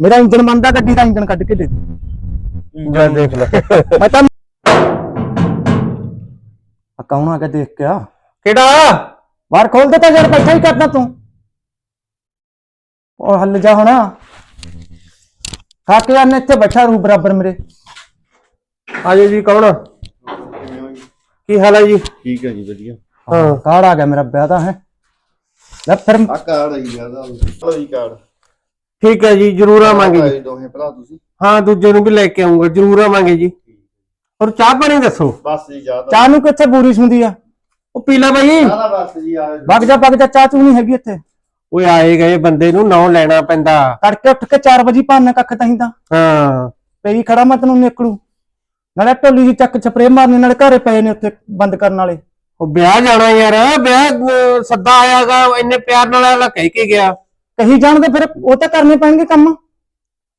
ਮੇਰਾ ਇੰਜਨ ਮੰਨਦਾ ਗੱਡੀ ਦਾ ਇੰਜਨ ਕੱਢ ਕੇ ਦੇ ਦੇ। ਜਾ ਦੇਖ ਲੈ ਮੈਂ ਤਾਂ ਆ ਕੌਣ ਆ ਕੇ ਦੇਖ ਕੇ? ਆ ਕਿਹੜਾ? ਬਾਹਰ ਖੋਲ ਦੇ ਤਾਂ ਯਾਰ ਬੈਠਾ ਹੀ ਕਰਦਾ ਤੂੰ। ਉਹ ਹੱਲ ਜਾ ਹੁਣ। ਖਾ ਕੇ ਆਨੇ ਇੱਥੇ ਬੈਠਾ ਰੂ ਬਰਾਬਰ ਮੇਰੇ। ਆਜੋ ਜੀ ਕੌਣ? ਕੀ ਹਾਲ ਹੈ ਜੀ? ਠੀਕ ਹੈ ਜੀ ਵਧੀਆ। ਹਾਂ। ਕਾਰਡ ਆ ਗਿਆ ਮੇਰਾ ਵਿਆਹ ਦਾ ਹੈ। ਲੈ ਫਿਰ ਆ ਕਾਰਡ ਆਈ ਲਓ ਜੀ ਕਾਰਡ। ਠੀਕ ਹੈ ਜੀ ਜਰੂਰ ਆਵਾਂਗੇ ਜੀ। ਦੋਹੇ ਭਰਾ ਤੁਸੀਂ? ਹਾਂ ਦੂਜੇ ਨੂੰ ਵੀ ਲੈ ਕੇ ਆਉਂਗਾ ਜਰੂਰ ਆਵਾਂਗੇ ਜੀ। ਔਰ ਚਾਹ ਪਾਣੀ ਦੱਸੋ? ਬਸ ਜੀ ਜ਼ਿਆਦਾ ਚਾਹ ਨੂੰ ਕਿੱਥੇ ਬੂਰੀ ਹੁੰਦੀ ਆ? ਉਹ ਪੀਲਾ ਬਾਈ। ਨਾ ਬਸ ਜੀ ਆ ਵਗ ਜਾ ਵਗ ਜਾ ਚਾਹ ਚੂ ਨਹੀਂ ਹੈਗੀ ਇੱਥੇ। ਓਏ ਆਏ ਗਏ ਬੰਦੇ ਨੂੰ ਨਾਂ ਲੈਣਾ ਪੈਂਦਾ। ਤੜਕੇ ਉੱਠ ਕੇ 4 ਵਜੇ ਭਾਨੇ ਕੱਖ ਤਹੀਂ ਤਾਂ ਹਾਂ। ਪਈ ਖੜਾ ਮੈਂ ਤੈਨੂੰ ਨਿਕਲੂ ਨਾਲੇ ਢੋਲੀ ਦੀ ਚੱਕ ਛਪਰੇ ਮਾਰਨੇ ਨਾਲੇ ਘਰੇ ਪਏ ਨੇ ਉੱਥੇ ਬੰਦ ਕਰਨ ਵਾਲੇ। ਉਹ ਵਿਆਹ ਜਾਣਾ ਯਾਰ ਵਿਆਹ ਸੱਦਾ ਆਇਆਗਾ ਇੰਨੇ ਪਿਆਰ ਨਾਲ ਕਹਿ ਕੇ ਗਿਆ। ਕਹੀ ਜਾਣਦੇ ਫਿਰ ਉਹ ਤਾਂ ਕਰਨੇ ਪੈਣਗੇ ਕੰਮ।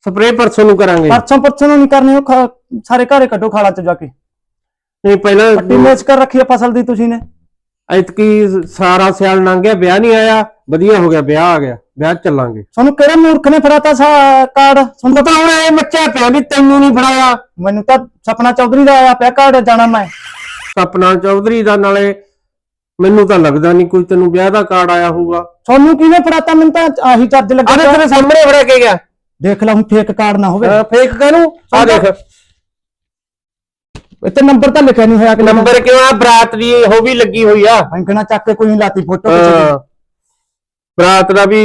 ਸਪਰੇ ਪਰਸੋਂ ਨੂੰ ਕਰਾਂਗੇ। ਪਰਸੋਂ ਪਰਸੋਂ ਨੂੰ ਨਹੀਂ ਕਰਨੇ ਉਹ ਖਾ- ਸਾਰੇ ਘਰੇ ਕੱਢੋ ਖਾਲਾ ਚ ਜਾ ਕੇ। ਨਹੀਂ ਪੱਟੀ ਪਹਿਲਾਂ ਮੇਚ ਕਰ ਰੱਖੀ ਆ ਫਸਲ ਦੀ ਤੁਸੀਂ ਨੇ। ਐਤਕੀ ਸਾਰਾ ਸਿਆਲ ਲੰਘ ਗਿਆ ਵਿਆਹ ਨਹੀਂ ਆਇਆ ਵਧੀਆ ਹੋ ਗਿਆ ਵਿਆਹ ਆ ਗਿਆ ਵਿਆਹ 'ਚ ਚੱਲਾਂਗੇ। ਤੁਹਾਨੂੰ ਕਿਹੜਾ ਮੂਰਖ ਨੇ ਫੜਾਤਾ ਸਾ ਕਾਰਡ? ਤੁਹਾਨੂੰ ਪਤਾ ਹੁਣ ਇਹ ਮੱਚਿਆ ਪਿਆ ਵੀ ਤੈਨੂੰ ਨਹੀਂ ਫੜਾਇਆ। ਮੈਨੂੰ ਤਾਂ ਸਪਨਾ ਚੌਧਰੀ ਦਾ ਆਇਆ ਪਿਆ ਕਾਰਡ ਜਾਣਾ ਮੈਂ। ਸਪਨਾ ਚੌਧਰੀ ਦਾ ਨਾਲੇ ਮੈਨੂੰ ਤਾਂ ਲੱਗਦਾ ਨਹੀਂ ਕੋਈ ਤੈਨੂੰ ਵਿਆਹ ਦਾ ਕਾਰਡ ਆਇਆ ਹੋਊਗਾ। ਤੁਹਾਨੂੰ ਕਿਹਨੇ ਫੜਾਤਾ? ਮੈਨੂੰ ਤਾਂ ਆਹੀ ਚੱਜ ਆਹ ਲੱਗਾ ਤੇਰੇ ਸਾਹਮਣੇ ਫੜਾ ਕੇ ਗਿਆ? ਦੇਖ ਲਾ ਹੁਣ ਫੇਕ ਕਾਰਡ ਨਾ ਹੋਵੇ। ਫੇਕ ਕਾਨੂੰ ਆ ਦੇਖ। ਇੱਥੇ ਨੰਬਰ ਤਾਂ ਲਿਖਿਆ ਨਹੀਂ ਹੋਇਆ ਕਿ ਨੰਬਰ ਕਿਉਂ? ਆ ਬਰਾਤ ਦੀ ਉਹ ਵੀ ਲੱਗੀ ਹੋਈ ਆ। ਅੰਕਣਾ ਚੱਕ ਕੇ ਕੋਈ ਲਾਤੀ ਫੋਟੋ। ਬਰਾਤ ਦਾ ਵੀ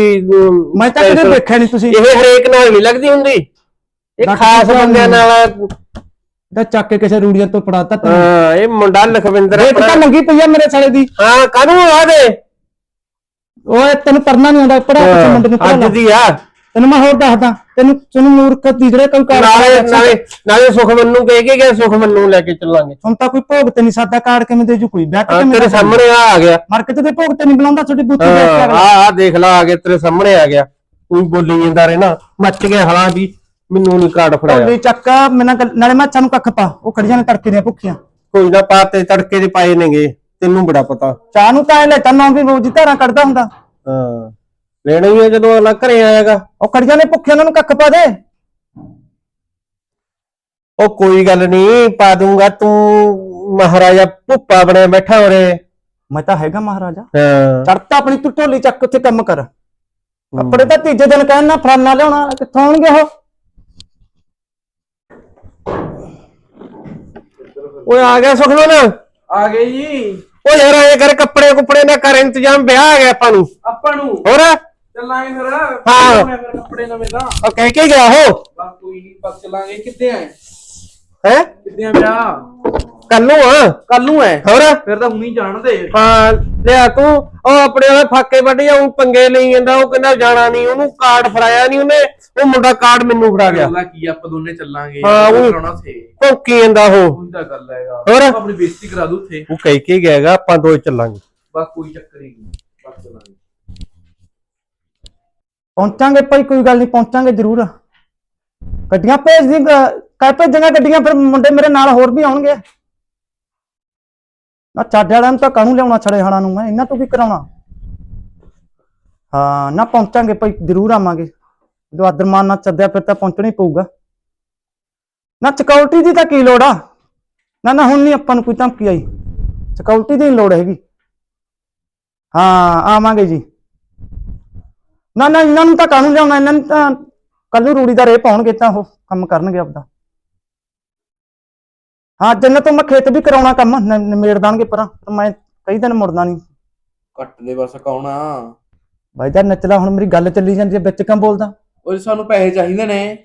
ਮੈਂ ਤਾਂ ਕਦੇ ਦੇਖਿਆ ਨਹੀਂ ਤੁਸੀਂ। ਇਹ ਹਰੇਕ ਨਾਲ ਨਹੀਂ ਲੱਗਦੀ ਹੁੰਦੀ। ਇਹ ਖਾਸ ਬੰਦਿਆਂ ਨਾਲ ਤਾਂ ਚੱਕ ਕੇ ਕਿਸੇ ਰੂੜੀਆਂ ਤੋਂ ਫੜਾਤਾ ਤੈਨੂੰ। ਹਾਂ ਇਹ ਮੁੰਡਾ ਲਖਵਿੰਦਰ ਦੇਖ ਤਾਂ ਮੰਗੀ ਪਈ ਆ ਮੇਰੇ ਸਾਲੇ ਦੀ। ਹਾਂ ਕਾਨੂੰ ਆ ਦੇ? ਓਏ ਤੈਨੂੰ ਪੜਨਾ ਨਹੀਂ ਆਉਂਦਾ ਪੜਾ ਕਿਸੇ ਮੁੰਡੇ ਨੂੰ ਪੜਾ ਅੱਜ ਦੀ ਆ। ਤੈਨੂੰ ਮੈਂ ਹੋਰ ਦੱਸਦਾ ਤੈਨੂੰ ਤੈਨੂੰ ਮੂਰਖ ਦੀ ਜਿਹੜੇ ਕੋਈ ਕਾਰਡ ਨਾਲੇ ਨਾਲੇ ਨਾਲੇ ਸੁਖਮਨ ਨੂੰ ਕਹਿ ਕੇ ਗਿਆ ਸੁਖਮਨ ਨੂੰ ਲੈ ਕੇ ਚੱਲਾਂਗੇ। ਹੁਣ ਤਾਂ ਕੋਈ ਭੋਗ ਤੇ ਨਹੀਂ ਸਾਦਾ ਕਾਰਡ ਕਿਵੇਂ ਦੇ ਜੂ ਕੋਈ ਹਾਂ, ਕਿਵੇਂ ਤੇਰੇ ਸਾਹਮਣੇ ਆ ਆ ਗਿਆ। ਮਾਰਕੀਟ ਦੇ ਭੋਗ ਤੇ ਨਹੀਂ ਬੁਲਾਉਂਦਾ ਛੋਟੀ ਕੇ ਅਗਲਾ। ਆ ਆ ਦੇਖ ਲਾ ਆ ਗਿਆ ਤੇਰੇ ਸਾਹਮਣੇ ਆ ਗਿਆ। ਤੂੰ ਬੋਲੀ ਜਾਂਦਾ ਰਹਿਣਾ। ਮੱਚ ਗਿਆ ਹਲਾ ਵੀ ਮੈਨੂੰ ਨਹੀਂ ਕਾਰਡ ਫੜਾਇਆ। ਢੋਲੀ ਚੱਕ ਮੈਨਾਂ ਨਾਲੇ ਮਾਛਾਂ ਨੂੰ ਕੱਖ ਪਾ ਉਹ ਖੜੀਆਂ ਨੇ ਤੜਕੇ ਦੀਆਂ ਭੁੱਖੀਆਂ। ਕੋਈ ਨਾ ਪਾਤੇ ਤੜਕੇ ਦੇ ਪਾਏ ਨੇਗੇ ਤੈਨੂੰ ਬੜਾ ਪਤਾ। ਚਾਹ ਨੂੰ ਤਾਂ ਐ ਲੈ ਤਾਂ ਵੀ ਰੋਜ਼ ਹੀ ਧਾਰਾਂ ਕੱਢਦਾ ਹੁੰਦਾ। ਹਾਂ ਲੈਣਾ ਹੀ ਆ ਜਦੋਂ ਅਗਲਾ ਘਰੇ ਆਏਗਾ। ਉਹ ਖੜੀਆਂ ਨੇ ਭੁੱਖੀਆਂ ਉਹਨਾਂ ਨੂੰ ਕੱਖ ਪਾ ਦੇ। ਉਹ ਕੋਈ ਗੱਲ ਨਹੀਂ ਪਾ ਦੂੰਗਾ ਤੂੰ ਮਹਾਰਾਜਾ ਭੁੱਪਾ ਬਣਿਆ ਬੈਠਾ ਉਰੇ। ਮੈਂ ਤਾਂ ਹੈਗਾ ਮਹਾਰਾਜਾ। ਹਾਂ। ਚੜਤਾ ਆਪਣੀ ਤੂੰ ਢੋਲੀ ਚੱਕ ਉੱਥੇ ਕੰਮ ਕਰ। ਕੱਪੜੇ ਤਾਂ ਤੀਜੇ ਦਿਨ ਕਹਿਣ ਨਾ ਫਰਾਨਾ ਲਿਆਉਣਾ ਕਿੱਥੋਂ ਆਉਣਗੇ ਉਹ? ਓਏ ਆ ਗਿਆ ਸੁਖਮਨ। ਆ ਗਏ ਜੀ। ਓ ਯਾਰ ਇਹ ਕਰ ਕੱਪੜੇ ਕੁਪੜੇ ਦਾ ਕਰ ਇੰਤਜ਼ਾਮ ਵਿਆਹ ਆ ਗਿਆ ਆਪਾਂ ਨੂੰ। ਆਪਾਂ ਨੂੰ? ਹੋਰ? ਚੱਲਾਂਗੇ ਫਿਰ। ਹਾਂ। ਮੈਂ ਫਿਰ ਕੱਪੜੇ ਨਵੇਂ ਤਾਂ? ਉਹ ਕਹਿ ਕੇ ਗਿਆ ਹੋ ਬਸ ਕੋਈ ਨਹੀਂ ਬਸ ਚੱਲਾਂਗੇ। ਕਿੱਦੇ ਆਏ? ਹੈ? ਕਿੱਦੇ ਆ ਵਿਆਹ? ਕੱਲ ਨੂੰ ਆ। ਕੱਲ ਨੂੰ ਐ ਹੋਰ? ਫਿਰ ਤਾਂ ਹੁਣੀ ਜਾਣਦੇ ਹਾਂ। ਲਿਆ ਤੂੰ ਉਹ ਆਪਣੇ ਵਾਲੇ ਫਾਕੇ ਵੱਢ ਉਹ ਪੰਗੇ ਲਈ ਜਾਂਦਾ ਉਹ ਕਹਿੰਦਾ ਜਾਣਾ ਨਹੀਂ ਉਹਨੂੰ ਕਾਰਡ ਫੜਾਇਆ ਨਹੀਂ ਉਹਨੇ ਉਹ ਮੁੰਡਾ ਕਾਰਡ ਮੈਨੂੰ ਫੜਾ ਗਿਆ। ਕੀ ਆਪਾਂ ਦੋਨੇ ਚੱਲਾਂਗੇ ਹਾਂ, ਉਹ- ਕਰਾਉਣਾ ਥੇ ਭੌਂਕੀ ਜਾਂਦਾ ਉਹ। ਤਾਂ ਗੱਲ ਹੈਗਾ। ਹੋਰ? ਆਪਾਂ ਆਪਣੀ ਬੇਇੱਜ਼ਤੀ ਕਰਾ ਦੂ ਉੱਥੇ। ਉਹ ਕਹਿ ਕੇ ਗਿਆਗਾ ਆਪਾਂ ਦੋਏ ਚੱਲਾਂਗੇ। ਬਸ ਕੋਈ ਚੱਕਰ ਹੀ ਨਹੀਂ ਬਸ ਚੱਲਾਂਗੇ। ਪਹੁੰਚਾਂਗੇ ਭਾਈ ਕੋਈ ਗੱਲ ਨਹੀਂ ਪਹੁੰਚਾਂਗੇ ਜ਼ਰੂਰ। ਗੱਡੀਆਂ ਭੇਜ ਦੀ ਭੇਜਾਂਗਾ ਗੱਡੀਆਂ ਫਿਰ ਮੁੰਡੇ ਮੇਰੇ ਨਾਲ ਹੋਰ ਵੀ ਆਉਣਗੇ। ਨਾ ਚਾਡੇ ਵਾਲਿਆਂ ਨੂੰ ਤਾਂ ਕਾਹਨੂੰ ਲਿਆਉਣਾ ਛੜੇ ਹਾਣਾ ਨੂੰ? ਮੈਂ ਇਹਨਾਂ ਤੋਂ ਕੀ ਕਰਾਉਣਾ? ਹਾਂ, ਨਾ ਪਹੁੰਚਾਂਗੇ ਭਾਈ, ਜ਼ਰੂਰ ਆਵਾਂਗੇ। ਜਦੋਂ ਆਦਰਮਾਨ ਨਾਲ ਚੱਦਿਆ ਫਿਰ ਤਾਂ ਪਹੁੰਚਣਾ ਹੀ ਪਊਗਾ। ਨਾ ਸਿਕਿਉਰਿਟੀ ਦੀ ਤਾਂ ਕੀ ਲੋੜ ਆ? ਨਾ ਨਾ ਹੁਣ ਨਹੀਂ ਆਪਾਂ ਨੂੰ ਕੋਈ ਧਮਕੀ ਆਈ। ਸਿਕਿਉਰਿਟੀ ਦੀ ਨੀ ਲੋੜ ਹੈਗੀ। ਹਾਂ, ਆਵਾਂਗੇ ਜੀ। ਨਾ ਨਾ ਇਹਨਾਂ ਨੂੰ ਤਾਂ ਕਾਹਨੂੰ ਲਿਆਉਣਾ? ਇਹਨਾਂ ਨੂੰ ਤਾਂ ਕੱਲ ਨੂੰ ਰੂੜੀ ਦਾ ਰੇ ਪਾਉਣਗੇ ਤਾਂ ਉਹ ਕੰਮ ਕਰਨਗੇ ਆਪਦਾ। ਹਾਂ ਜਿੰਨੇ ਤੋਂ ਮੈਂ ਖੇਤ ਵੀ ਕਰਾਉਣਾ ਕੰਮ ਨ- ਨਿਮੇੜ ਦਾਂਗੇ ਪਰਾਂ ਪਰ ਮੈਂ ਕਈ ਦਿਨ ਮੁੜਨਾ ਨਹੀਂ। ਕੱਟ ਦੇ ਬਸ ਕੌਣਾ। ਬਾਈ ਦਾ ਨਚਲਾ ਹੁਣ ਮੇਰੀ ਗੱਲ ਚੱਲੀ ਜਾਂਦੀ ਹੈ ਵਿੱਚ ਕਿਉਂ ਬੋਲਦਾ? ਉਹ ਸਾਨੂੰ ਪੈਸੇ ਚਾਹੀਦੇ ਨੇ।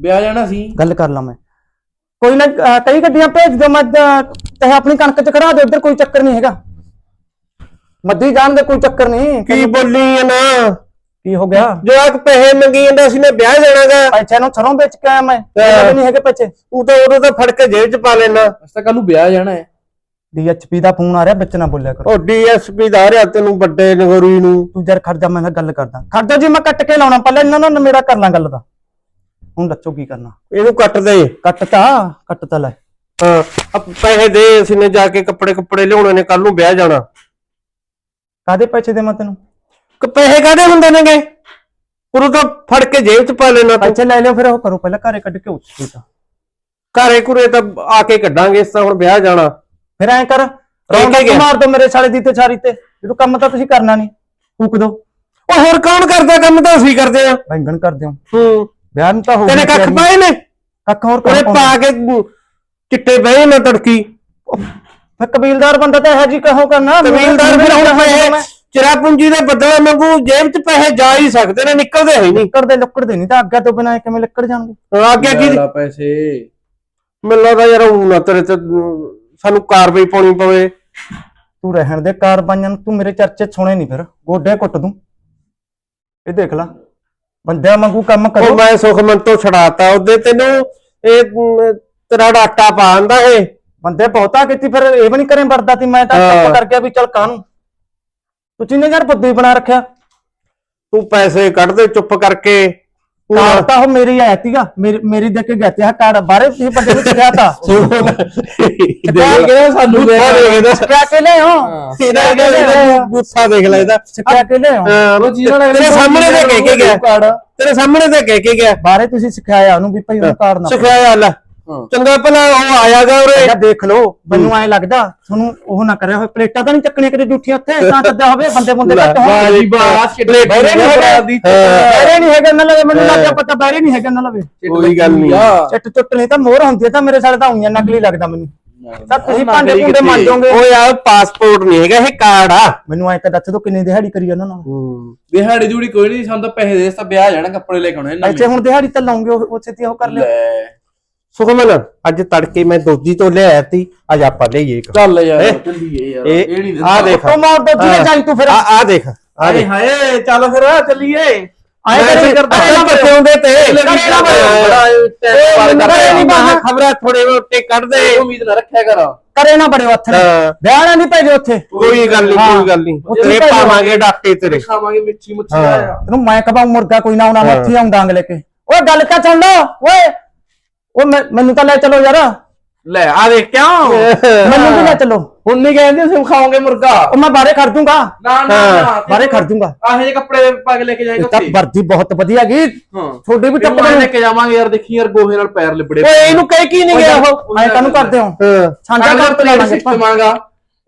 ਵਿਆਹ ਜਾਣਾ ਸੀ। ਗੱਲ ਕਰ ਲਾਂ ਮੈਂ। ਕੋਈ ਨਾ ਅਹ ਕਈ ਗੱਡੀਆਂ ਭੇਜ ਦਿਓ ਮੈਂ ਚਾਹੇ ਆਪਣੀ ਕਣਕ ਚ ਖੜਾ ਦੇ ਉਧਰ ਕੋਈ ਚੱਕਰ ਨਹੀਂ ਹੈਗਾ। ਮੱਦੀ ਜਾਣ ਦੇ ਕੋਈ ਚੱਕਰ ਨਹੀਂ। ਕੀ ਬੋਲੀ ਆ ਨਾ? ਕੀ ਹੋ ਗਿਆ? ਜਵਾਕ ਪੈਸੇ ਮੰਗੀ ਜਾਂਦਾ ਸੀ ਨੇ ਵਿਆਹ ਜਾਣਾਗਾ। ਪੈਸੇ ਨੂੰ ਸਰੋਂ ਵੇਚ ਕੇ ਆਇਆ ਮੈਂ ਪੈਸੇ ਨਹੀਂ ਹੈਗੇ ਪੈਸੇ। ਤੂੰ ਤਾਂ ਉਦੋਂ ਤਾਂ ਫੜ ਕੇ ਜੇਬ 'ਚ ਪਾ ਲੈਣਾ। ਅਸੀਂ ਤਾਂ ਕੱਲ ਨੂੰ ਵਿਆਹ ਜਾਣਾ ਹੈ। ਡੀਐਚਪੀ ਦਾ ਫੋਨ ਆ ਰਿਹਾ ਵਿੱਚ ਨਾ ਬੋਲਿਆ ਕਰੋ। ਉਹ ਡੀਐਸਪੀ ਦਾ ਆ ਰਿਹਾ ਤੈਨੂੰ ਵੱਡੇ ਨਗਰੀ ਨੂੰ। ਤੂੰ ਜਰ ਖੜ ਜਾ ਮੈਂ ਨਾਲ ਗੱਲ ਕਰਦਾ। ਖੜ ਜਾ ਜੀ ਮੈਂ ਕੱਟ ਕੇ ਲਾਉਣਾ ਪਹਿਲਾਂ ਇਹਨਾਂ ਨਾਲ ਮੇਰਾ ਕਰ ਲਾਂ ਗੱਲ ਦਾ। ਹੁਣ ਦੱਸੋ ਕੀ ਕਰਨਾ। ਇਹਨੂੰ ਕੱਟ ਦੇ। ਕੱਟ ਤਾ ਕੱਟ ਤਾ ਲੈ। ਹਾਂ ਆ ਪੈਸੇ ਦੇ ਅਸੀਂ ਨੇ ਜਾ ਕੇ ਕੱਪੜੇ ਕੁੱਪੜੇ ਲਿਆਉਣੇ ਨੇ ਕੱਲ ਨੂੰ ਵਿਆਹ ਜਾਣਾ। ਕਾਦੇ ਪੈਸੇ ਦੇਵਾਂ ਤੈਨੂੰ? ਕਿ ਪੈਸੇ ਕਾਦੇ ਹੁੰਦੇ ਨੇਗੇ? ਉਦੋਂ ਤਾਂ ਫੜ ਕੇ ਜੇਬ 'ਚ ਪਾ ਲੈਣਾ ਤੂੰ। ਪੈਸੇ ਲੈ ਲਿਓ ਫਿਰ ਉਹ ਕਰੋ ਪਹਿਲਾਂ ਘਰੇ ਕੱਢ ਕੇ ਉੱਚ ਤਾਂ। ਘਰੇ ਘੁਰੇ ਤਾਂ ਆ ਕੇ ਕੱਢਾਂਗੇ ਇਸ ਤਾਂ ਹੁਣ ਵਿਆਹ ਜਾਣਾ। ਫਿਰ ਐਂ ਕਰ ਕੇ ਰੌਂਡ ਗਿਆ। ਮਾਰ ਦੋ ਮੇਰੇ ਸਾਲੇ ਦੀ ਤੇ ਸਾਰੀ ਤੇ। ਜਦੋਂ ਕੰਮ ਤਾਂ ਤੁਸੀਂ ਕਰਨਾ ਨਹੀਂ ਫੂਕ ਦੋ। ਉਹ ਹੋਰ ਕੌਣ ਕਰਦਾ ਕੰਮ ਤਾਂ ਅਸੀਂ ਕਰਦੇ ਆ? ਬੈਂਗਣ ਕਰ ਦਿਓ ਹੂੰ। ਵਿਆਹ ਨੂੰ ਤਾਂ ਹੋ ਤੇਰੇ ਕੱਖ ਪਾਏ ਨੇ? ਕੱਖ ਹੋਰ ਉਹਨੇ ਕਰ ਪਾ ਕੇ ਚਿੱਟੇ ਬਹਿ ਨਾ ਤੜਕੀ। ਮੈਂ ਕਬੀਲਦਾਰ ਬੰਦਾ ਤਾਂ ਇਹ ਜੀ ਕਹੋ ਕਰਨਾ ਜ਼ਮੀਨਦਾਰ ਫਿਰ ਹੁਣ ਪੈਸੇ ਚਿਰਾ ਪੂੰਜੀ ਦੇ ਬਦਲੇ ਮੰਗੂ ਜੇਬ 'ਚ ਪੈਸੇ ਜਾ ਹੀ ਸਕਦੇ ਨੇ ਨਿਕਲਦੇ ਹੈ ਨਹੀਂ ਲੱਕੜ ਦੇ ਲੱਕੜ ਦੇ ਨਹੀਂ ਤਾਂ ਅੱਗੇ ਤੋਂ ਬਿਨਾਂ ਇਹ ਕਿਵੇਂ ਲੱਕੜ ਜਾਣਗੇ? ਆਗਿਆ ਕੀ ਲੈ ਪੈਸੇ। ਮੈਨੂੰ ਲੱਗਦਾ ਯਾਰ ਉਹ ਨਾ ਤੇਰੇ ਤੇ ਅਮ, ਸਾਨੂੰ ਕਾਰਵਾਈ ਪਾਉਣੀ ਪਵੇ। ਤੂੰ ਰਹਿਣ ਦੇ ਕਾਰਬਾਈਆਂ ਨੂੰ ਤੂੰ ਮੇਰੇ ਚਰਚੇ ਸੁਣੇ ਨਹੀਂ ਫਿਰ। ਗੋਡੇ ਕੁੱਟ ਦੂੰ। ਇਹ ਦੇਖ ਲੈ। ਬੰਦਿਆਂ ਵਾਂਗੂ ਕੰਮ ਉਹ ਕਰੋ। ਮੈਂ ਸੁਖਮਨ ਤੋਂ ਛੜਾਤਾ ਉਹਦੇ ਤੈਨੂੰ ਇਹ ਅਮ, ਤੇਰਾ ਡਾਟਾ ਪਾਉਂਦਾ ਇਹ। ਬੰਦੇ ਬਹੁਤਾ ਕੀਤੀ ਫਿਰ ਇਹ ਵੀ ਨਹੀਂ ਕਰੇ ਵਰਦਾ ਤੀ ਮੈਂ ਤਾਂ ਹਾਂ। ਚੁੱਪ ਕਰ ਗਿਆ ਵੀ ਚੱਲ ਕਾਹਨੂੰ? ਤੂੰ ਚੀਨੇ ਯਾਰ ਬੁੱਧੀ ਬਣਾ ਰੱਖਿਆ? ਤੂੰ ਪੈਸੇ ਕੱਢ ਦੇ ਚੁੱਪ ਕਰਕੇ। ਕਾਰ ਤਾਂ ਉਹ ਮੇਰੀ ਆਇਆ ਸੀਗਾ। ਮੇਰੀ ਮੇਰੀ ਦੇਖ ਕੇ ਗਿਆ ਤੇ ਕਾਰ ਬਾਰੇ ਤੁਸੀਂ ਬੰਦੇ ਨੂੰ ਗਿਆ ਤਾਂ। ਦੇਖ ਕੇ ਸਾਨੂੰ ਦੇ। ਸਿੱਖਿਆ ਕੇ ਲੈ ਹੋ। ਇਹਦਾ ਇਹਦਾ ਗੁੱਸਾ ਦੇਖ ਲੈ ਇਹਦਾ। ਸਿੱਖਿਆ ਕੇ ਲੈ ਹੋ। ਹਾਂ, ਉਹ ਜਿਹਨਾਂ ਨੇ ਤੇਰੇ ਸਾਹਮਣੇ ਕਹਿ ਕੇ ਗਿਆ। ਤੇਰੇ ਸਾਹਮਣੇ ਤੇ ਕਹਿ ਕੇ ਗਿਆ। ਬਾਰੇ ਤੁਸੀਂ ਸਿਖਾਇਆ ਉਹਨੂੰ ਵੀ ਭਾਈ ਉਹਨੂੰ ਕਾਰ ਨਾ ਸਿਖਾਇਆ ਲੈ। ਚੰਗਾ ਭਲਾ ਉਹ ਆਇਆਗਾ ਉਰੇ। ਜਾਂ ਦੇਖ ਲਓ ਮੈਨੂੰ ਐ ਲੱਗਦਾ ਤੁਹਾਨੂੰ ਉਹ ਨਾ ਕਰਿਆ ਹੋਵੇ ਪਲੇਟਾਂ ਤਾਂ ਨਹੀਂ ਚੱਕਣੀਆਂ ਕਿਤੇ ਜੂਠੀਆਂ ਉੱਥੇ? ਤਾਂ ਸੱਦਿਆ ਹੋਵੇ ਬੰਦੇ ਬੰਦੇ ਘੱਟ ਹੋਣ। ਵਾਹ ਜੀ ਵਾਹ ਕਿੱਡੇ ਬਹਿਰੇ ਨਹੀਂ ਹੈਗਾ। ਦੀ ਬਹਿਰੇ ਨਹੀਂ ਹੈਗਾ ਨਾ ਲਵੇ ਮੈਨੂੰ ਲੱਗਿਆ ਪਤਾ ਬਹਿਰੇ ਨਹੀਂ ਹੈਗਾ ਨਾ ਲਵੇ। ਕੋਈ ਗੱਲ ਨਹੀਂ। ਚਿੱਟ ਚੁੱਟ ਨਹੀਂ ਤਾਂ ਮੋਹਰ ਹੁੰਦੀ ਤਾਂ ਮੇਰੇ ਸਾਲੇ ਤਾਂ ਉਈਆਂ ਨਕਲੀ ਲੱਗਦਾ ਮੈਨੂੰ। ਤਾਂ ਤੁਸੀਂ ਭਾਂਡੇ ਭੁੰਡੇ ਮੰਜੋਗੇ ਓਏ ਆ ਪਾਸਪੋਰਟ ਨਹੀਂ ਹੈਗਾ ਇਹ ਕਾਰਡ ਆ। ਮੈਨੂੰ ਐ ਤਾਂ ਦੱਸ ਦੋ ਕਿੰਨੀ ਦਿਹਾੜੀ ਕਰੀ ਉਹਨਾਂ ਨਾਲ। ਦਿਹਾੜੀ ਜੂੜੀ ਕੋਈ ਨਹੀਂ ਸਾਨੂੰ ਤਾਂ ਪੈਸੇ ਦੇ ਤਾਂ ਵਿਆਹ ਜਾਣਾ ਕੱਪੜੇ ਲੈ ਕੇ ਆਉਣੇ। ਇੱਥੇ ਹੁਣ ਦਿਹਾੜੀ ਤਾਂ ਲਾਉਂਗੇ ਉਹ ਉਹ ਛੇਤੀ ਉਹ ਕਰ ਲਿਓ। ਲੈ। ਸੁਖਮਨ ਅੱਜ ਤੜਕੇ ਮੈਂ ਦੋਦੀ ਤੋਂ ਲਿਆਇਆ ਤੀ ਅੱਜ ਆਪਾਂ ਲਈਏ ਇੱਕ। ਚੱਲ ਯਾਰ ਚੱਲੀਏ ਯਾਰ ਇਹ ਨਹੀਂ ਆ ਦੇਖ। ਉਹ ਮਾਰ ਦੋ ਜਿਹਨੇ ਜਾਈ ਤੂੰ ਫਿਰ। ਆ ਆ ਦੇਖ ਆ ਹਾਏ ਚੱਲ ਫਿਰ ਚੱਲੀਏ। ਆਏ ਕਰੀ ਕਰਦਾ? ਬੱਚੇ ਹੁੰਦੇ ਤੇ? ਖਬਰਾਂ ਥੋੜੇ ਮੋਟੇ ਕੱਢ ਦੇ। ਉਮੀਦ ਨਾ ਰੱਖਿਆ ਕਰ। ਕਰੇ ਨਾ ਬੜੇ ਹੱਥ ਨੇ। ਹਾਂ। ਵਿਆਹ ਨਹੀਂ ਭੇਜੋ ਉੱਥੇ। ਕੋਈ ਗੱਲ ਨਹੀਂ ਕੋਈ ਗੱਲ ਨਹੀਂ ਉੱਥੇ। ਪਾਵਾਂਗੇ ਡਾਕੇ ਤੇਰੇ। ਖਾਵਾਂਗੇ ਮਿੱਠੀ ਮੁੱਠੀ ਤੈਨੂੰ ਮੈਂ ਕਬਾਉ ਮੁਰਗਾ ਕੋਈ ਨਾ ਉਹਨਾਂ ਮੱਥੀ ਆਉਂਦਾ ਅੰਗ ਲੈ ਕੇ। ਓਏ ਗੱਲ ਤਾਂ ਸੁਣ ਲੋ ਓਏ ਉਹ ਮੈਂ- ਮੈਨੂੰ ਤਾਂ ਲੈ ਚਲੋ ਯਾਰ। ਲੈ ਆ ਦੇਖ ਕਿਉਂ? ਮੈਨੂੰ ਵੀ ਲੈ ਚਲੋ। ਹੁਣ ਨਹੀਂ ਕਹਿੰਦੇ ਅਸੀਂ ਖਾਵਾਂਗੇ ਮੁਰਗਾ। ਉਹ ਮੈਂ ਬਾਰੇ ਖੜ ਦੂੰਗਾ ਨਾ ਨਾ ਨਾ ਬਾਰੇ ਖੜ ਦੂੰਗਾ ਆਹੇ ਜੇ ਕੱਪੜੇ ਪਾ ਕੇ ਲੈ ਕੇ ਇਹ ਜਾਏਗਾ ਤਾਂ ਵਰਦੀ ਬਹੁਤ ਵਧੀਆ ਗਈ ਹਾਂ। ਤੁਹਾਡੇ ਵੀ ਟੱਪੜੇ ਲੈ ਕੇ ਜਾਵਾਂਗੇ ਯਾਰ ਦੇਖੀ ਯਾਰ ਗੋਹੇ ਨਾਲ ਪੈਰ ਲਿਬੜੇ ਓਏ ਇਹਨੂੰ ਕਹਿ ਕੀ ਨਹੀਂ ਗਿਆ ਉਹ? ਐ ਕਾਹਨੂੰ ਕਰਦੇ ਹੋ? ਹਾਂ। ਸਾਂਝਾ ਕਰ ਤੇ ਲਾਵਾਂਗੇ ਸਿਸਟਮ ਆਗਾ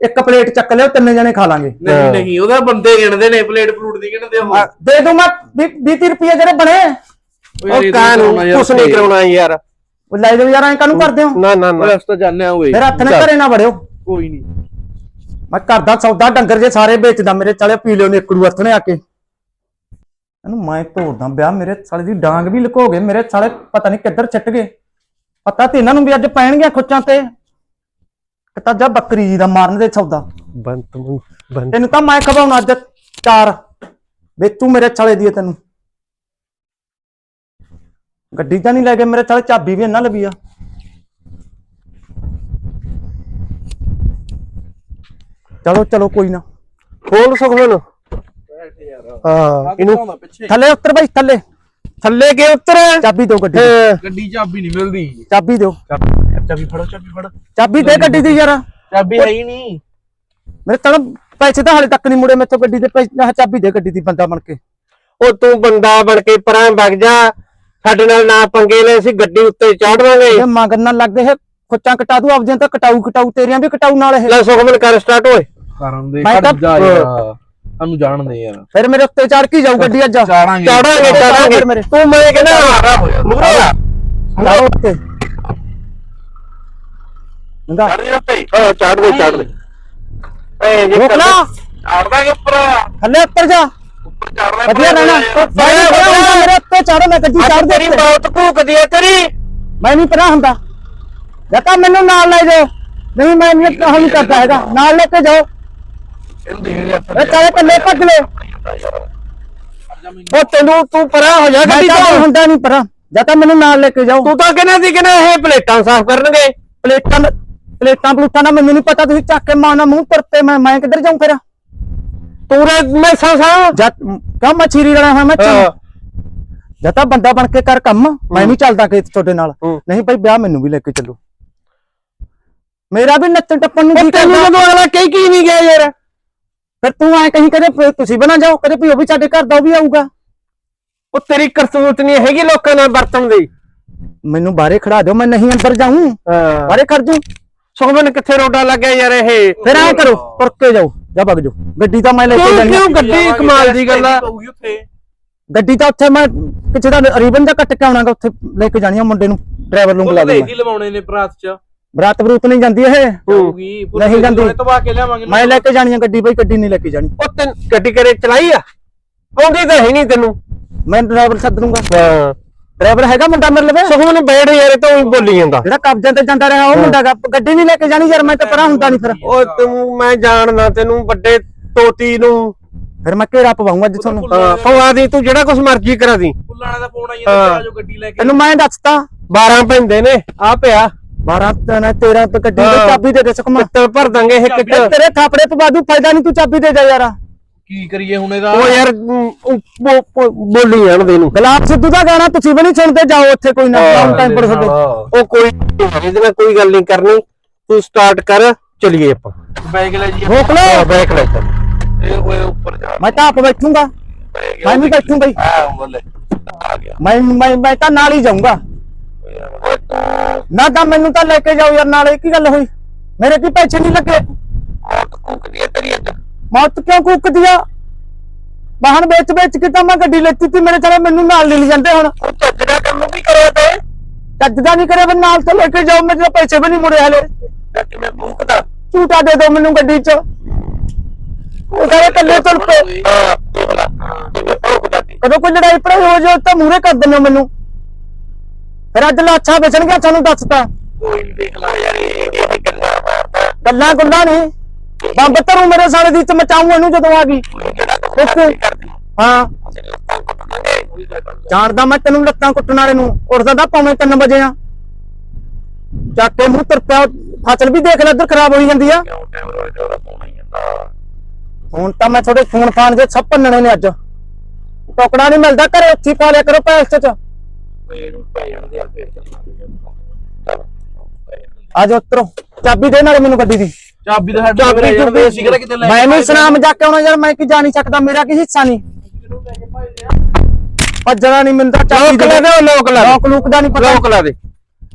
ਇੱਕ ਪਲੇਟ ਚੱਕ ਲਿਓ ਤਿੰਨੇ ਜਣੇ ਖਾ ਲਾਂਗੇ। ਨਹੀਂ ਨਹੀਂ ਉਹਦਾ ਬੰਦੇ ਗਿਣਦੇ ਨੇ ਪਲੇਟ ਪਲੂਟ ਦੀ ਗਿਣਦੇ ਉਹ। ਦੇ ਦੂੰ ਮੈਂ 20 ਰੁਪਏ ਜਿਹੜੇ ਬਣੇ। ਉਹ ਕਾਨੂੰ ਕੁਛ ਨਹੀਂ ਕਰਾਉਣਾ ਯਾਰ। ਉਹ ਲੈ ਜਾਓ ਯਾਰ ਐ ਕਾਹਨੂੰ ਕਰਦੇ ਹੋ? ਨਾ ਨਾ ਨਾ। ਓਏ ਉਸ ਤਾਂ ਜਾਣਿਆ ਓਏ। ਫਿਰ ਹੱਥ ਨਾਲ ਘਰੇ ਨਾ ਵੜਿਓ। ਕੋਈ ਨਹੀਂ ਮੈਂ ਘਰ ਦਾ ਸੌਦਾ ਡੰਗਰ ਜੇ ਸਾਰੇ ਵੇਚਦਾ ਮੇਰੇ ਚਲੇ ਪੀ ਲਿਓ ਨੇ ਇੱਕ ਨੂੰ ਹੱਥ ਨੇ ਆ ਕੇ। ਇਹਨੂੰ ਮੈਂ ਤੋੜਦਾ ਵਿਆਹ ਮੇਰੇ ਸਾਲੇ ਦੀ ਡਾਂਗ ਵੀ ਲੁਕੋ ਗਏ ਮੇਰੇ ਸਾਲੇ ਪਤਾ ਨਹੀਂ ਕਿੱਧਰ ਛੱਟ ਗਏ। ਪਤਾ ਤੇ ਇਹਨਾਂ ਨੂੰ ਵੀ ਅੱਜ ਪੈਣਗੀਆਂ ਖੁੱਚਾਂ ਤੇ। ਕਿਤਾ ਜਾ ਬੱਕਰੀ ਜੀ ਦਾ ਮਾਰਨ ਦੇ ਸੌਦਾ। ਬੰਤ ਬੰਤ। ਤੈਨੂੰ ਤਾਂ ਮੈਂ ਖਵਾਉਣਾ ਅੱਜ ਚਾਰ। ਵੇਚੂ ਮੇਰੇ ਛਾਲੇ ਦੀ ਤੈਨੂੰ। ਗੱਡੀ ਤਾਂ ਨਹੀਂ ਲੈ ਗਏ ਮੇਰੇ ਛਾਲੇ ਚਾਬੀ ਵੀ ਇਹਨਾਂ ਲਵੀ ਆ। ਚਲੋ ਚਲੋ ਕੋਈ ਨਾ। ਖੋਲ ਸੁਖਮਨ ਹਾਂ ਇਹਨੂੰ ਪਿੱਛੇ। ਥੱਲੇ ਉੱਤਰ ਬਾਈ ਥੱਲੇ। ਥੱਲੇ ਕੇ ਉਤਰ। ਚਾਬੀ ਦਿਓ ਗੱਡੀ ਦੀ। ਗੱਡੀ ਚਾਬੀ ਨਹੀਂ ਮਿਲਦੀ। ਚਾਬੀ ਦਿਓ। ਚਾਬੀ ਫੜੋ ਚਾਬੀ ਫੜ। ਚਾਬੀ ਦੇ ਗੱਡੀ ਦੀ ਯਾਰ। ਚਾਬੀ ਹੈ ਹੀ ਨਹੀਂ। ਮੇਰੇ ਤਾਂ ਪੈਸੇ ਤਾਂ ਹਾਲੇ ਤੱਕ ਨਹੀਂ ਮੁੜੇ ਮੇਥੋਂ ਗੱਡੀ ਦੇ ਪੈਸੇ ਆਹ ਚਾਬੀ ਦੇ ਗੱਡੀ ਦੀ ਬੰਦਾ ਬਣ ਕੇ। ਉਹ ਤੂੰ ਬੰਦਾ ਬਣ ਕੇ ਪਰਾਂ ਵਗ ਜਾ। ਸਾਡੇ ਨਾਲ ਨਾ ਪੰਗੇ ਲੈ ਅਸੀਂ ਗੱਡੀ ਉੱਤੇ ਚਾੜਵਾਂਗੇ ਇਹ ਮੰਗਣ ਨਾਲ ਲੱਗ ਇਹ ਖੁੱਚਾਂ ਕਟਾ ਦੂ ਆਪਦੀਆਂ ਤਾਂ ਕਟਾਊ ਕਟਾਊ ਤੇਰੀਆਂ ਵੀ ਕਟਾਊ ਨਾਲ ਇਹ। ਲੈ ਸੁਖਮਨ ਕਰ ਸਟਾਰਟ ਓਏ। ਕਰਨ ਦੇ ਮੈਂ ਤਾਂ- ਜਾ ਯਾਰ ਸਾਨੂੰ ਜਾਣ ਦੇ ਯਾਰ। ਫਿਰ ਮੇਰੇ ਉੱਤੇ ਚੜ ਕੇ ਜਾਊ ਗੱਡੀ ਅੱਜ। ਚਾੜਾਂਗੇ। ਚਾੜਾਂਗੇ ਚਾੜਾਂਗੇ। ਮੇਰੇ। ਤੂੰ ਮੈਂ ਕਹਿੰਦਾ ਮੂਰੇ ਆ ਲਾਓ ਉੱਤੇ। ਨੰਗਾ ਚੜ ਦੇ ਉੱਤੇ। ਹਾਂ ਚੜ ਦੇ ਚੜ ਦੇ। ਏ ਜੇ ਰੁਕ ਲਾ ਉੱਪਰ। ਥੱਲੇ ਉੱਤਰ ਜਾ। ਵਧੀਆ ਰਹਿਣਾ। ਉਹ ਬਾਈ ਬੜਾ ਮੇਰੇ ਉੱਤੇ ਚੜ ਮੈਂ ਗੱਡੀ ਚੜ ਦੇ ਤੇਰੀ ਭੂਕਦੀ ਹੈ ਤੇਰੀ। ਮੈਂ ਨਹੀਂ ਪਰਾਂ ਹੁੰਦਾ। ਜਾਂ ਤਾਂ ਮੈਨੂੰ ਨਾਲ ਲੈ ਜਾਓ। ਨਹੀਂ ਮੈਂ ਨਹੀਂ ਤਾਂ ਨਹੀਂ ਕਰਦਾ ਹੈਗਾ। ਨਾਲ ਲੈ ਕੇ ਜਾਓ। ਇਹ ਕੱਲੇ ਭੱਜ ਲੈ ਉਹ ਤੈਨੂੰ ਤੂੰ ਪਰਾਂ ਹੋ ਜਾ ਮੈਂ ਗੱਡੀ ਤਾਂ। ਤੋਂ ਹੁੰਦਾ ਨਹੀਂ ਪਰਾਂ। ਜਾਂ ਤਾਂ ਮੈਨੂੰ ਨਾਲ ਲੈ ਕੇ ਜਾਓ। ਤੂੰ ਤਾਂ ਕਹਿੰਦਾ ਸੀ ਕਿ ਇਹ ਪਲੇਟਾਂ ਸਾਫ਼ ਕਰਨਗੇ। ਪਲੇਟਾਂ ਪਲੇਟਾਂ ਪਲੂਟਾਂ ਦਾ ਮੈਨੂੰ ਨਹੀਂ ਪਤਾ। ਤੁਸੀਂ ਚੱਕ ਕੇ ਮਾਰਨਾ ਮੂੰਹ ਪਏ ਮੈਂ ਮੈਂ ਕਿੱਧਰ ਜਾਊਂ ਫਿਰ? ਤੂੰ ਰੇ ਮੈਂ ਸਾਂ ਜਦ ਕਾ ਮਛੀਰੀ ਰਣਾ ਹੋਇਆ ਮੈਂ ਹਾਂ। ਜਾਂ ਤਾਂ ਬੰਦਾ ਬਣ ਕੇ ਕਰ ਕੰਮ ਮੈਂ ਨਹੀਂ ਚੱਲਦਾ ਕਿ ਤੁਹਾਡੇ ਨਾਲ। ਨਹੀਂ ਭਾਈ ਵਿਆਹ ਮੈਨੂੰ ਵੀ ਲੈ ਕੇ ਚੱਲੋ। ਮੇਰਾ ਵੀ ਨੱਚਣ ਟੱਪਣ ਨੂੰ ਜੀ ਤੈਨੂੰ ਜਦੋਂ ਅਗਲਾ ਕਹੀ ਕੀ ਨਹੀਂ ਗਿਆ ਯਾਰ? ਫਿਰ ਤੂੰ ਐ ਕਹੀਂ ਕਦੇ ਤੁਸੀਂ ਬਣਾ ਜਾਓ ਕਦੇ ਵੀ ਉਹ ਵੀ ਸਾਡੇ ਘਰ ਦਾ ਉਹ ਵੀ ਆਊਗਾ। ਉਹ ਤੇਰੀ ਕਰਤੂਤ ਨਹੀਂ ਹੈਗੀ ਲੋਕਾਂ ਨਾਲ ਵਰਤਣ ਦੀ। ਮੈਨੂੰ ਬਾਹਰੇ ਖੜਾ ਦਿਓ ਮੈਂ ਨਹੀਂ ਅੰਦਰ ਜਾਊਂ। ਬਾਹਰੇ ਖੜ ਜਾਊਂ। ਸੁਖਮਨ ਕਿੱਥੇ ਰੋਡਾ ਲੱਗਿਆ ਯਾਰ ਇਹ? ਫਿਰ ਐ ਕਰੋ ਤੁਰ ਕੇ ਜਾਓ ਜਾ ਵਗ ਜਾਓ। ਗੱਡੀ ਤਾਂ ਮੈਂ ਲੈ ਕੇ ਜਾਣੀ। ਕਿਉਂ ਗੱਡੀ ਕਮਾਲ ਦੀ ਗੱਲ ਆ। ਪਊਗੀ ਉੱਥੇ। ਗੱਡੀ ਤਾਂ ਉੱਥੇ ਮੈਂ ਕਿਸੇ ਦਾ ਰੀਬਨ ਦਾ ਕੱਟ ਕੇ ਆਉਣਾਗਾ ਉੱਥੇ ਲੈ ਕੇ ਜਾਣੀ ਆ ਮੁੰਡੇ ਨੂੰ ਡਰਾਈਵਰ ਨੂੰ ਬੁਲਾ ਉਹ ਦੂੰਗਾ ਦੇਖ ਹੀ ਲਵਾਉਣੇ ਨੇ ਬਰਾਤ ਚ। ਬਰਾਤ ਬਰੂਤ ਨਹੀਂ ਜਾਂਦੀ ਇਹ? ਨਹੀਂ ਜਾਂਦੀ। ਤਬਾ ਕੇ ਲਿਆਵਾਂਗੇ ਮੈਂ ਲੈ ਕੇ ਜਾਣੀ ਆ ਗੱਡੀ ਬਈ ਗੱਡੀ ਨਹੀਂ ਲੈ ਕੇ ਜਾਣੀ। ਉਹ ਤੈਨੂੰ ਗੱਡੀ ਕਰੇ ਚਲਾਈ ਆ? ਆਉਂਦੀ ਤਾਂ ਹੈ ਨਹੀਂ ਤੈਨੂੰ। ਮੈਂ ਡਰਾਈਵਰ ਸੱਦ ਲੂੰਗਾ। ਹਾਂ। ਡਰਾਈਵਰ ਹੈਗਾ ਮੁੰਡਾ ਮੇਰੇ ਲਵੇ? ਸੁਖਮਨ ਬੈਠ ਯਾਰ ਇਹ ਤਾਂ ਉਹੀ ਬੋਲੀ ਜਾਂਦਾ। ਜਿਹੜਾ ਕਬਜ਼ੇ ਤੇ ਜਾਂਦਾ ਰਿਹਾ ਉਹ ਮੁੰਡਾ ਗਾ ਗੱਡੀ ਨਹੀਂ ਲੈ ਕੇ ਜਾਣੀ ਯਾਰ ਮੈਂ ਤਾਂ ਪਰਾਂ ਹੁੰਦਾ ਨਹੀਂ ਫਿਰ। ਉਹ ਤੂੰ ਮੈਂ ਜਾਣਦਾ ਤੈਨੂੰ ਵੱਡੇ ਤੋਤੀ ਨੂੰ। ਫਿਰ ਮੈਂ ਘੇਰਾ ਪਵਾਉਂਗਾ ਅੱਜ ਤੁਹਾਨੂੰ। ਹਾਂ ਪਵਾ ਦੀ ਤੂੰ ਜਿਹੜਾ ਕੁਝ ਮਰਜ਼ੀ ਕਰਾ ਦੀ। ਫੁੱਲਾਣਾ ਦਾ ਫੋਨ ਆਈ ਜਾਂਦਾ ਆ ਜੋ ਗੱਡੀ ਲੈ ਕੇ। ਤੈਨੂੰ ਮੈਂ ਦੱਸਤਾ। 12 ਪੈਂਦੇ ਨੇ ਆ ਪਿਆ। 12 ਤੇ 13 ਤੇ ਗੱਡੀ ਦੀ ਹਾਂ। ਚਾਬੀ ਦੇ ਦੇ ਸਕਮਾ। ਪਿੱਤਲ ਭਰ ਦਾਂਗੇ ਇਹ ਕਿੱਟ ਤੇਰੇ ਥਾਪੜੇ ਪਵਾ ਦੂ ਫਾਇਦਾ ਨਹੀਂ ਤੂੰ ਚਾਬੀ ਦੇ ਜਾ ਯਾਰ। ਕੀ ਕਰੀਏ ਹੁਣ ਇਹਦਾ? ਉਹ ਯਾਰ ਬੋਲੀ ਜਾਣਦੇ ਨੂੰ ਗੁਲਾਬ ਸਿੱਧੂ ਦਾ ਗਾਣਾ ਤੁਸੀਂ ਵੀ ਨਹੀਂ ਸੁਣਦੇ ਜਾਓ ਉੱਥੇ ਕੋਈ ਨਾ ਲਾਉਂ ਟਾਈਮ ਪਰ ਤੁਹਾਡੇ। ਉਹ ਕੋਈ ਇਹਦੇ ਨਾਲ ਕੋਈ ਗੱਲ ਨਹੀਂ ਕਰਨੀ। ਤੂੰ ਸਟਾਰਟ ਕਰ ਚਲੀਏ ਆਪਾਂ। ਬਾਈਕ ਲੈ ਜੀ। ਰੋਕ ਲਓ। ਆ ਬੈਕ ਲੈ ਚੱਲ ਇਹ ਹੋਏ ਉੱਪਰ ਜਾ ਮੈਂ ਤਾਂ ਆਪ ਬੈਠੂੰਗਾ। ਮੈਂ ਵੀ ਬੈਠੂੰਗਾ ਹੀ। ਆ ਬੱਲੇ ਆ ਗਿਆ। ਮੈਂ ਮੈਂ ਮੈਂ ਤਾਂ ਨਾਲ ਹੀ ਜਾਊਂਗਾ। ਨਾ ਤਾਂ ਮੈਨੂੰ ਤਾਂ ਲੈ ਕੇ ਜਾਓ ਯਾਰ ਨਾਲੇ ਕੀ ਗੱਲ ਹੋਈ? ਮੇਰੇ ਕੀ ਪੈਸੇ ਨਹੀਂ ਲੱਗੇ? ਮੌਤ ਕਿਉਂ ਕੁੱਕਦੀ ਆ? ਵਾਹਨ ਵੇਚ ਵੇਚ ਕੇ ਤਾਂ ਮੈਂ ਗੱਡੀ ਲੈਤੀ ਤੀ ਮੇਰੇ ਚਲੇ ਮੈਨੂੰ ਨਾਲ ਲੈ ਜਾਂਦੇ ਹੁਣ। ਚੱਜੜਾ ਕੰਮ ਵੀ ਕਰਿਆ ਤੇ। ਚੱਜਦਾ ਨਹੀਂ ਕਰਿਆ ਮੈਂ ਨਾਲ ਤਾਂ ਲੈ ਕੇ ਜਾਓ ਮੇਰੇ ਪੈਸੇ ਵੀ ਨਹੀਂ ਮੁੜੇ ਹਲੇ। ਮੈਂ ਝੂਟਾ ਦੇ ਦਿਓ ਮੈਨੂੰ ਗੱਡੀ 'ਚ। ਉਹ ਕੱਲੇ ਤੁਰ ਪਏ। ਕਦੋਂ ਕੋਈ ਲੜਾਈ ਪੜਾਈ ਹੋ ਜਾਏ ਤਾਂ ਮੂਰੇ ਕਰ ਦਿੰਦੇ ਮੈਨੂੰ। ਫਿਰ ਅੱਜ ਲਾਛਾ ਵੇਚਣਗੇ ਤੁਹਾਨੂੰ ਦੱਸਤਾ। ਗੱਲਾਂ ਗੁੱਲਾਂ ਨਹੀਂ ਬੰਬ ਧਰੂ ਮੇਰੇ ਸਾਲੇ ਦੀ ਚ ਮਚਾਉਂ ਇਹਨੂੰ ਜਦੋਂ ਆ ਗਈ। ਓਕੇ ਹਾਂ। ਜਾਣਦਾ ਮੈਂ ਤੈਨੂੰ ਲੱਤਾਂ ਕੁੱਟਣ ਵਾਲੇ ਨੂੰ। ਉੱਠਦਾ ਤਾਂ ਪੌਣੇ 3 ਵਜੇ ਆ। ਚੱਕ ਕੇ ਮੂੰਹ ਤਰ ਪਿਆ। ਫਸਲ ਵੀ ਦੇਖ ਲੈ ਇੱਧਰ ਖਰਾਬ ਹੋਈ ਜਾਂਦੀ ਆ। ਹੁਣ ਤਾਂ ਮੈਂ ਤੁਹਾਡੇ ਫੋਨ ਫਾਨ ਦੇ ਸਭ ਭੰਨਣੇ ਨੇ ਅੱਜ। ਟੋਕੜਾ ਨਹੀਂ ਮਿਲਦਾ ਘਰੇ ਉੱਥੇ ਪਾ ਲਿਆ ਕਰੋ ਪੈਸੇ ਚ ਆ ਜਾ ਉਤਰੋ। ਚਾਬੀ ਦੇ ਨਾਲੇ ਮੈਨੂੰ ਗੱਡੀ ਦੀ। ਚਾਬੀ ਤਾਂ ਸਾਡੇ ਚਾਬੀ ਕੋਲ ਕਿਉਂ ਜਾਂਦੇ ਅਸੀਂ ਕਿਹੜਾ ਕਿਤੇ ਲੈ ਮੈਂ ਨਹੀਂ ਸੁਨਾਮ ਜਾ ਕੇ ਆਉਣਾ ਯਾਰ ਮੈਂ ਕੀ ਜਾ ਨਹੀਂ ਸਕਦਾ ਮੇਰਾ ਕੀ ਹਿੱਸਾ ਨਹੀਂ। ਭੱਜਣਾ ਨਹੀਂ ਮੈਨੂੰ ਤਾਂ ਚਾਬੀ ਲੋਕ ਲਾ ਦੇ ਉਹ ਲੋਕ ਲਾ ਦੇ। ਲੋਕ ਲੂਕ ਦਾ ਨਹੀਂ ਪਤਾ। ਲੋਕ ਲਾ ਦੇ।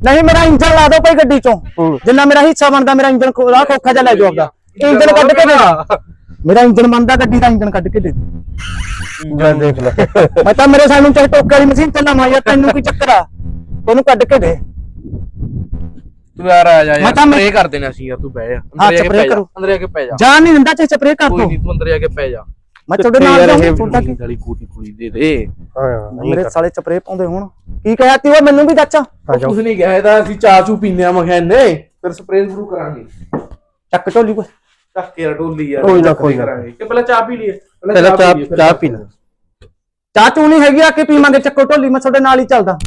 ਨਹੀਂ ਮੇਰਾ ਇੰਜਨ ਲਾ ਦਿਓ ਭਾਈ ਗੱਡੀ ਚੋਂ। ਹੂੰ। ਜਿੰਨਾ ਮੇਰਾ ਹਿੱਸਾ ਬਣਦਾ ਮੇਰਾ ਇੰਜਨ ਖੋਲਾ ਖੋਖਾ ਜਿਹਾ ਲੈ ਜਾਓ ਆਪਦਾ। ਇੰਜਨ ਕੱਢ ਕੇ ਦੇ ਦਿਓ। ਮੇਰਾ ਇੰਜਨ ਬਣਦਾ ਗੱਡੀ ਦਾ ਇੰਜਨ ਕੱਢ ਕੇ ਦੇ ਦਿਓ। ਜਾ ਦੇਖ ਲੈ ਮੈਂ ਤਾਂ ਮੇਰੇ ਸਾਨੂੰ ਚਾਹੇ ਟੋਕੇ ਵਾਲੀ ਮਸ਼ੀਨ ਯਾਰ ਤੈਨੂੰ ਕੀ ਚੱਕਰ ਆ? ਤੈਨੂੰ ਕੱਢ ਕੇ ਦੇ। ਤੂੰ ਯਾਰ ਆ ਜਾ ਮੈਂ ਯਾਰ ਤਾਂ ਮੈਂ- ਸਪਰੇ ਕਰ ਦੇਣਾ ਸੀ ਯਾਰ ਤੂੰ ਬਹਿ ਜਾ। ਹਾਂ, ਅੰਦਰ ਜਾ ਕੇ spray ਪੈ ਜਾ। ਕਰੋ। ਅੰਦਰ ਜਾ ਕੇ ਪੈ ਜਾ। ਜਾਨ ਨਹੀਂ ਦਿੰਦਾ ਚਾਹੇ ਸਪਰੇਅ ਕਰ ਕੋਈ ਦੋ। ਨਹੀਂ ਤੂੰ ਅੰਦਰ ਜਾ ਕੇ ਪੈ ਜਾ। ਮੈਂ ਤੁਹਾਡੇ ਕਿੱਥੇ ਨਾਲ ਯਾਰ ਜਾਊਂ ਇਹ ਛੋਟਾ ਕੀ? ਗਲੀ ਕੋਟੀ ਕੁੜੀ ਦੇ ਦੇ। ਹਾਂ ਮੇਰੇ ਸਾਲੇ ਸਪਰੇਅ ਪਾਉਂਦੇ ਹੁਣ। ਕੀ ਕਹਿਆ ਤੀ ਉਹ ਮੈਨੂੰ ਵੀ ਦੱਸ। ਆ ਜਾਓ। ਕੁਝ ਨਹੀਂ ਕਿਹਾ ਇਹਦਾ ਅਸੀਂ ਚਾਹ ਚੂ ਪੀਨੇ ਆ ਮਖੈਨੇ ਫਿਰ ਸਪਰੇਅ ਸ਼ੁਰੂ ਕਰਾਂਗੇ। ਚੱਕ ਢੋਲੀ ਕੋਈ ਚੱਕ ਕੇ ਢੋਲੀ ਯਾਰ। ਕੋਈ ਨਾ, ਚੱਕ ਕੇ ਕੋਈ ਨਾ। ਕਰਾਂਗੇ। ਕਿ ਪਹਿਲਾਂ ਚਾਹ ਪੀ ਲਈਏ। ਪਹਿਲਾਂ ਚਾਹ ਚਾਹ ਪੀ ਲੈ। ਚਾਹ ਚੂ ਨਹੀਂ ਹੈਗੀ ਆ ਕੇ ਪੀਵਾਂਗੇ ਚੱਕੋ ਢੋਲੀ ਮੈਂ ਤੁਹਾਡੇ ਨਾਲ ਹੀ ਚੱਲਦਾ।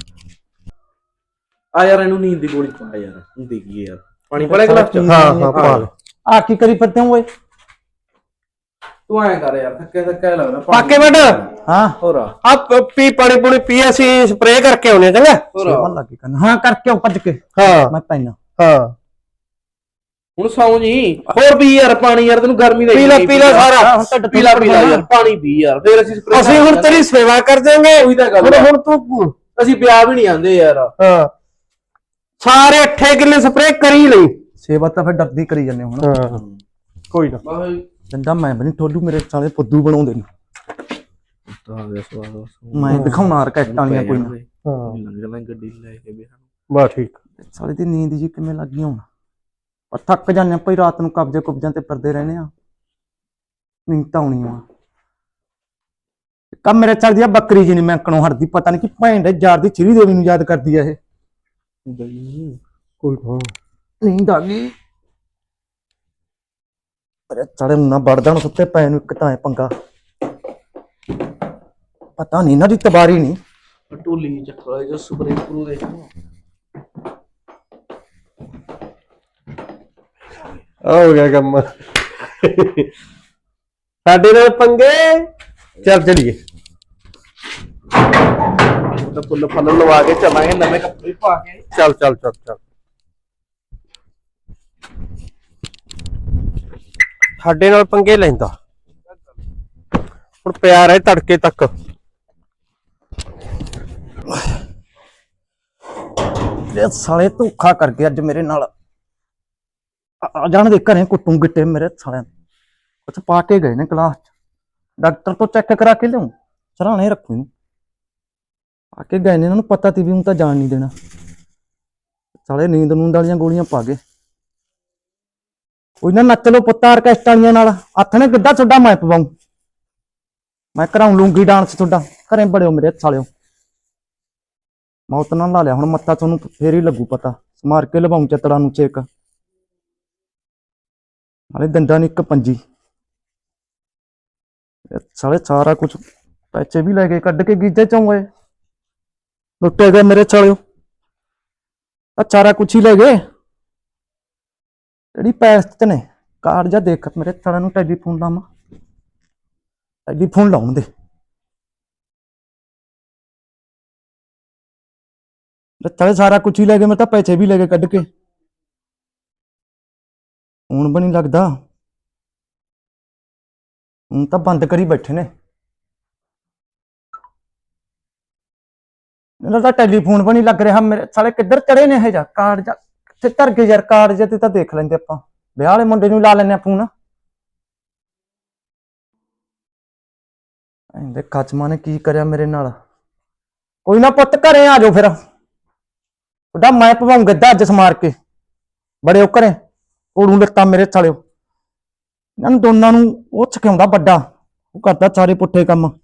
ਆ ਯਾਰ ਇਹਨੂੰ ਨੀਂਦ ਦੀ ਗੋਲੀ ਪਾ ਯਾਰ ਹੁਣ ਦੇਖੀਏ ਯਾਰ। ਪਾਣੀ ਪੜੇ ਗਲਾਸ ਚ। ਹਾਂ ਹਾਂ ਪਾ। ਲੈ ਆ ਕੀ ਕਰੀ ਫਿਰਦੇ ਹੋ ਓਏ? ਤੂੰ ਐਂ ਕਰ ਯਾਰ ਥੱਕੇ ਥੱਕੇ ਲੱਗਦਾ ਪਾਕੇ ਵੱਡ ਹਾਂ। ਹੋਰ ਆ। ਆ ਪ- ਪੀ ਪਾਣੀ ਪੂਣੀ ਪੀ ਅਸੀਂ ਸਪਰੇਅ ਕਰਕੇ ਆਉਣੇ ਚੰਗਾ? ਹੋਰ ਆ। ਸੇਵਾ ਲੱਗੀ ਕਰਨ। ਹਾਂ ਕਰਕੇ ਆਓ ਭੱਜ ਕੇ। ਹਾਂ। ਮੈਂ ਪੈਣਾ। ਹਾਂ। ਹੁਣ ਸੌਂ ਜੀ। ਹੋਰ ਪੀ ਯਾਰ ਪਾਣੀ ਯਾਰ ਤੈਨੂੰ ਗਰਮੀ ਦਾ ਪੀ ਲੈ ਪੀ ਲੈ। ਸਾਰਾ। ਹੁਣ ਢਿੱਡ ਪੀ ਲੈ ਪੀ ਲੈ ਯਾਰ ਪਾਣੀ ਪੀ ਯਾਰ ਫਿਰ ਅਸੀਂ spray ਅਸੀਂ ਹੁਣ ਤੇਰੀ ਸੇਵਾ ਕਰ ਉਹੀ ਤਾਂ ਗੱਲ ਹੁਣ ਆ। ਹੁਣ ਤੂੰ ਅਸੀਂ ਵਿਆਹ ਵੀ ਨਹੀਂ ਆਂਦੇ ਯਾਰ। ਹਾਂ। ਸਾਰੇ 8 ਕਿੱਲੇ ਸਪਰੇਅ ਕਰੀ ਲਈ। ਸੇਵਾ ਤਾਂ ਫਿਰ ਡਰਦੀ ਕਰੀ ਜਾਂਦੇ ਹੁਣ। ਹਾਂ। ਕੋਈ ਨਾ। ਚੰਗਾ ਮੈਂ ਬਣੀ ਠੋਲੂ ਮੇਰੇ ਸਾਲੇ ਫੁੱਦੂ ਬਣਾਉਂਦੇ ਨੇ। ਆ ਗਿਆ ਸਵਾਦ ਮੈਂ ਦਿਖਾਉਣਾ ਰਕੈਟ ਵਾਲੀਆਂ ਕੋਈ ਨਾ। ਹਾਂ। ਲੰਘ ਜਾਣਾ ਗੱਡੀ ਲੈ ਕੇ ਵਿਆਹ ਨੂੰ ਬਾ ਠੀਕ। ਸਾਲੇ ਦੀ ਨੀਂਦ ਜੀ ਕਿਵੇਂ ਲੱਗੀ ਹੁਣ? ਪਰ ਥੱਕ ਜਾਂਦੇ ਆ ਭਾਈ ਰਾਤ ਨੂੰ ਕਬਜ਼ੇ ਕੁਬਜ਼ਿਆਂ ਤੇ ਫਿਰਦੇ ਰਹਿੰਦੇ ਆ ਨੀਂਦ ਤਾਂ ਆਉਣੀ ਆ। ਕੰਮ ਮੇਰੇ ਚੱਲਦੀ ਆ ਬੱਕਰੀ ਜੀ ਨਹੀਂ ਮੈਂ ਕਣੋਂ ਹਟਦੀ ਪਤਾ ਨਹੀਂ ਕਿ ਭੈਣ ਦੇ ਯਾਰ ਦੀ ਚਿਰੀ ਦੇਵੀ ਨੂੰ ਯਾਦ ਕਰਦੀ ਆ ਇਹ। ਕੋਈ ਨਾ। ਨੀਂਦ ਆ ਗਈ ਅਰੇ ਚੜੇ ਨਾ ਵੜਦਾ ਨੂੰ ਸੁੱਤੇ ਪੈ ਨੂੰ ਇੱਕ ਤਾਂ ਐ ਪੰਗਾ। ਪਤਾ ਨਹੀਂ ਨਾ ਦੀ ਤਬਾਰੀ ਨਹੀਂ ਟੋਲੀ ਚੱਕਰ ਜੋ ਸਪਰੇਅ ਕਰੂ ਦੇ ਆ ਹੋ ਗਿਆ ਕੰਮ। ਸਾਡੇ ਨਾਲ ਪੰਗੇ। ਚੱਲ ਚਲੀਏ। ਤਾਂ ਫੁੱਲ ਲਵਾ ਕੇ ਚੱਲਾਂਗੇ ਨਵੇਂ ਚੱਲ ਚੱਲ ਸਾਡੇ ਨਾਲ ਪੰਗੇ ਲੈਂਦਾ। ਹੁਣ ਪਿਆਰ ਹੈ ਤੜਕੇ ਤੱਕ। ਇਹ ਸਾਲੇ ਧੋਖਾ ਕਰਕੇ ਅੱਜ ਮੇਰੇ ਨਾਲ। ਆ ਜਾਣ ਦੇ ਘਰੇ ਕੁੱਟੂ ਗਿੱਟੇ ਮੇਰੇ ਸਾਲਿਆਂ ਉੱਥੇ ਪਾ ਕੇ ਗਏ ਨੇ ਕਲਾਸ ਚ। ਡਾਕਟਰ ਤੋਂ ਚੈੱਕ ਕਰਾ ਕੇ ਲਿਆਉਂ ਸਰਾਣੇ ਰੱਖੂ। ਇਹਨੂੰ ਆ ਕੇ ਗਏ ਨੇ, ਇਹਨਾਂ ਨੂੰ ਪਤਾ ਤੀ ਵੀ ਹੁਣ ਤਾਂ ਜਾਣ ਨਹੀਂ ਦੇਣਾ। ਸਾਲੇ ਨੀਂਦ ਨੂੰਦ ਵਾਲੀਆਂ ਗੋਲੀਆਂ ਪਾ ਗਏ। ਕੋਈ ਨਾ ਨੱਚ ਲੋ ਪੁੱਤ ਆਰਕੈਸਟਰਾ ਵਾਲੀਆਂ ਨਾਲ। ਹੱਥ ਨੇ ਕਿੱਦਾਂ ਤੁਹਾਡਾ ਮੈਂ ਪਵਾਉਂ। ਮੈਂ ਕਰਾਉਂ ਲੂੰਗੀ ਡਾਂਸ ਤੁਹਾਡਾ। ਘਰੇ ਬੜਿਓ ਮੇਰੇ ਸਾਲਿਓ। ਮੌਤ ਨਾਲ ਲਾ ਲਿਆ, ਹੁਣ ਮੱਤਾ ਤੁਹਾਨੂੰ ਫੇਰ ਹੀ ਲੱਗੂ ਪਤਾ। ਸਮਾਰ ਕੇ ਲਵਾਉਂ ਚਤੜਾ ਨੂੰ ਚੇਕ ਨਾਲੇ ਦੰਦਾਂ ਨੇ ਇੱਕ ਪੰਜੀ। ਸਾਲੇ ਸਾਰਾ ਕੁਝ ਪੈਸੇ ਵੀ ਲੈ ਕੇ ਕੱਢ ਕੇ ਗੀਜੇ ਚੋਂ ਗਏ ਲੁੱਟੇ ਗਏ ਮੇਰੇ ਸਾਲਿਓ। ਆ ਸਾਰਾ ਕੁਝ ਹੀ ਲੈ ਗਏ। ਜਿਹੜੀ ਪੈਸਤ ਨੇ ਕਾਰਡ ਜਾਂ ਦੇਖ ਮੇਰੇ ਸਾਲਿਆਂ ਨੂੰ ਟੈਲੀਫੋਨ ਲਾਵਾਂ। ਟੈਲੀਫੋਨ ਲਾਉਣ ਦੇ। ਲੱਤਾਂ ਸਾਰਾ ਕੁਛ ਹੀ ਲੈ ਗਏ, ਮੈਂ ਤਾਂ ਪੈਸੇ ਵੀ ਲੈ ਕੇ ਕੱਢ ਕੇ। ਹੁਣ ਬਣੀ ਲੱਗਦਾ। ਹੁਣ ਤਾਂ ਬੰਦ ਕਰੀ ਬੈਠੇ ਨੇ। ਇਹਨਾਂ ਦਾ ਟੈਲੀਫੋਨ ਵੀ ਨਹੀਂ ਲੱਗ ਰਿਹਾ ਮੇਰੇ ਸਾਲੇ ਕਿੱਧਰ ਚੜੇ ਨੇ ਇਹ ਜਾ ਕਾਰਡ ਜਾ ਕਿੱਥੇ ਧਰ ਗਏ ਯਾਰ ਕਾਰਡ ਜੇ ਤੇ ਤਾਂ ਦੇਖ ਲੈਂਦੇ ਆਪਾਂ। ਵਿਆਹ ਵਾਲੇ ਮੁੰਡੇ ਨੂੰ ਲਾ ਲੈਨੇ ਆ ਫੋਨ। ਇਹਦੇ ਖਚਮਾ ਨੇ ਕੀ ਕਰਿਆ ਮੇਰੇ ਨਾਲ? ਕੋਈ ਨਾ ਪੁੱਤ, ਘਰੇ ਆ ਜਾਓ ਫਿਰ। ਉਹਦਾ ਮੈਂ ਭਵਾਉਂ ਗੱਦਾ ਅੱਜ ਸਮਾਰ ਕੇ। ਬੜੇ ਉਹ ਘਰੇ ਕੋੜੂ ਲੱਤਾਂ ਮੇਰੇ ਸਾਲਿਓ। ਇਹਨਾਂ ਦੋਨਾਂ ਨੂੰ ਉਹ ਸਿਖਾਉਂਦਾ ਵੱਡਾ। ਉਹ ਕਰਦਾ ਸਾਰੇ ਪੁੱਠੇ ਕੰਮ।